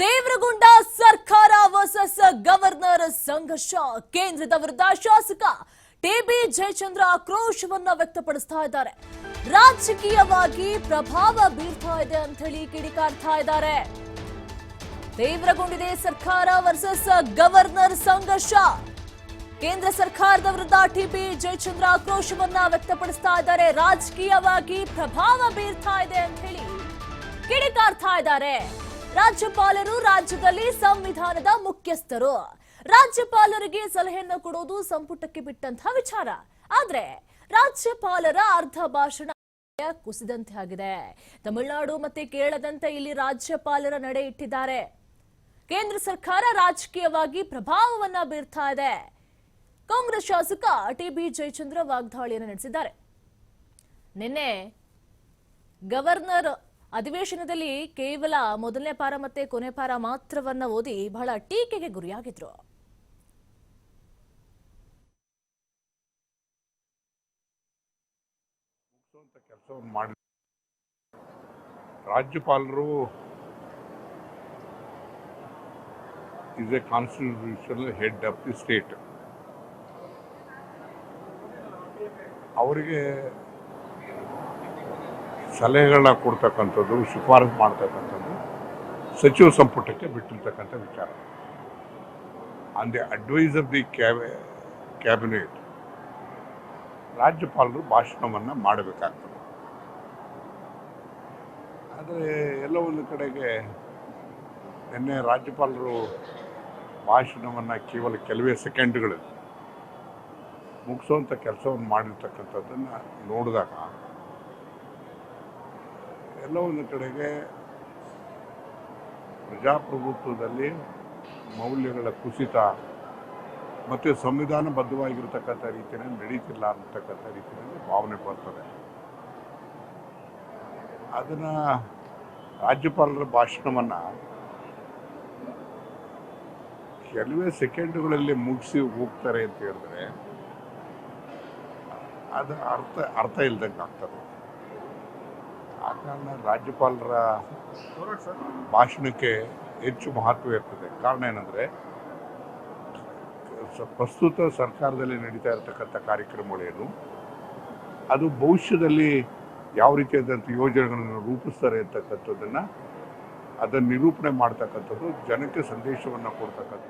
ತೀವ್ರಗೊಂಡ ಸರ್ಕಾರ versus governor ಸಂಘರ್ಷ ಕೇಂದ್ರದ ವಿರುದ್ಧ ಶಾಸಕ ಟಿಬಿ ಜಯಚಂದ್ರ ಆಕ್ರೋಶವನ್ನ ವ್ಯಕ್ತಪಡಿಸ್ತಾ ಇದ್ದಾರೆ. ರಾಜಕೀಯವಾಗಿ ಪ್ರಭಾವ ಬೀರ್ತಾ ಇದೆ ಅಂತ ಹೇಳಿ ಕಿಡಿಕಾರ್ತಾ ಇದ್ದಾರೆ. ತೀವ್ರಗೊಂಡಿದೆ ಸರ್ಕಾರ ವರ್ಸಸ್ ಗವರ್ನರ್ ಸಂಘರ್ಷ ಕೇಂದ್ರ ಸರ್ಕಾರದ ವಿರುದ್ಧ ಟಿಬಿ ಜಯಚಂದ್ರ ಆಕ್ರೋಶವನ್ನ ವ್ಯಕ್ತಪಡಿಸ್ತಾ ಇದ್ದಾರೆ. ರಾಜಕೀಯವಾಗಿ ಪ್ರಭಾವ ಬೀರ್ತಾ ಇದೆ ಅಂತ ಹೇಳಿ ಕಿಡಿಕಾರ್ತಾ ಇದ್ದಾರೆ. ರಾಜ್ಯಪಾಲರು ರಾಜ್ಯದಲ್ಲಿ ಸಂವಿಧಾನದ ಮುಖ್ಯಸ್ಥರು. ರಾಜ್ಯಪಾಲರಿಗೆ ಸಲಹೆಯನ್ನು ಕೊಡೋದು ಸಂಪುಟಕ್ಕೆ ಬಿಟ್ಟಂತಹ ವಿಚಾರ. ಆದ್ರೆ ರಾಜ್ಯಪಾಲರ ಅರ್ಧ ಭಾಷಣ ಕುಸಿದಂತೆ ಆಗಿದೆ. ತಮಿಳುನಾಡು ಮತ್ತೆ ಕೇರಳದಂತೆ ಇಲ್ಲಿ ರಾಜ್ಯಪಾಲರ ನಡೆ ಇಟ್ಟಿದ್ದಾರೆ. ಕೇಂದ್ರ ಸರ್ಕಾರ ರಾಜಕೀಯವಾಗಿ ಪ್ರಭಾವವನ್ನ ಬೀರ್ತಾ ಇದೆ. ಕಾಂಗ್ರೆಸ್ ಶಾಸಕ ಟಿ ಬಿ ಜಯಚಂದ್ರ ವಾಗ್ದಾಳಿಯನ್ನು ನಡೆಸಿದ್ದಾರೆ. ನಿನ್ನೆ ಗವರ್ನರ್ ಅಧಿವೇಶನದಲ್ಲಿ ಕೇವಲ ಮೊದಲನೇ ಪಾರ ಮತ್ತೆ ಕೊನೆ ಪಾರ ಮಾತ್ರವನ್ನ ಓದಿ ಬಹಳ ಟೀಕೆಗೆ ಗುರಿಯಾಗಿದ್ರು. ರಾಜ್ಯಪಾಲರು is a constitutional head of the state ಅವರಿಗೆ ಸಲಹೆಗಳನ್ನ ಕೊಡ್ತಕ್ಕಂಥದ್ದು, ಶಿಫಾರಸು ಮಾಡ್ತಕ್ಕಂಥದ್ದು, ಸಚಿವ ಸಂಪುಟಕ್ಕೆ ಬಿಟ್ಟಿರ್ತಕ್ಕಂಥ ವಿಚಾರ. On the advice of the cabinet ರಾಜ್ಯಪಾಲರು ಭಾಷಣವನ್ನು ಮಾಡಬೇಕಾಗ್ತದೆ. ಆದರೆ ಎಲ್ಲ ಒಂದು ಕಡೆಗೆ ನಿನ್ನೆ ರಾಜ್ಯಪಾಲರು ಭಾಷಣವನ್ನು ಕೇವಲ ಕೆಲವೇ ಸೆಕೆಂಡ್ಗಳಲ್ಲಿ ಮುಗಿಸುವಂಥ ಕೆಲಸವನ್ನು ಮಾಡಿರ್ತಕ್ಕಂಥದ್ದನ್ನು ನೋಡಿದಾಗ ಎಲ್ಲ ಒಂದು ಕಡೆಗೆ ಪ್ರಜಾಪ್ರಭುತ್ವದಲ್ಲಿ ಮೌಲ್ಯಗಳ ಕುಸಿತ ಮತ್ತು ಸಂವಿಧಾನಬದ್ಧವಾಗಿರ್ತಕ್ಕಂಥ ರೀತಿಯಲ್ಲಿ ನಡೀತಿಲ್ಲ ಅಂತಕ್ಕಂಥ ರೀತಿಯಲ್ಲಿ ಭಾವನೆ ಬರ್ತದೆ. ಅದನ್ನು ರಾಜ್ಯಪಾಲರ ಭಾಷಣವನ್ನು ಕೆಲವೇ ಸೆಕೆಂಡುಗಳಲ್ಲಿ ಮುಗಿಸಿ ಹೋಗ್ತಾರೆ ಅಂತ ಹೇಳಿದ್ರೆ ಅದು ಅರ್ಥ ಅರ್ಥ ಇಲ್ದಂಗೆ ಆಗ್ತದೆ. ಆ ಕಾರಣ ರಾಜ್ಯಪಾಲರ ಭಾಷಣಕ್ಕೆ ಹೆಚ್ಚು ಮಹತ್ವ ಇರ್ತದೆ. ಕಾರಣ ಏನಂದರೆ ಪ್ರಸ್ತುತ ಸರ್ಕಾರದಲ್ಲಿ ನಡೀತಾ ಇರತಕ್ಕಂಥ ಕಾರ್ಯಕ್ರಮಗಳೇನು, ಅದು ಭವಿಷ್ಯದಲ್ಲಿ ಯಾವ ರೀತಿಯಾದಂಥ ಯೋಜನೆಗಳನ್ನು ರೂಪಿಸ್ತಾರೆ ಅಂತಕ್ಕಂಥದ್ದನ್ನು, ಅದನ್ನು ನಿರೂಪಣೆ ಮಾಡ್ತಕ್ಕಂಥದ್ದು ಜನಕ್ಕೆ ಸಂದೇಶವನ್ನು ಕೊಡ್ತಕ್ಕಂಥ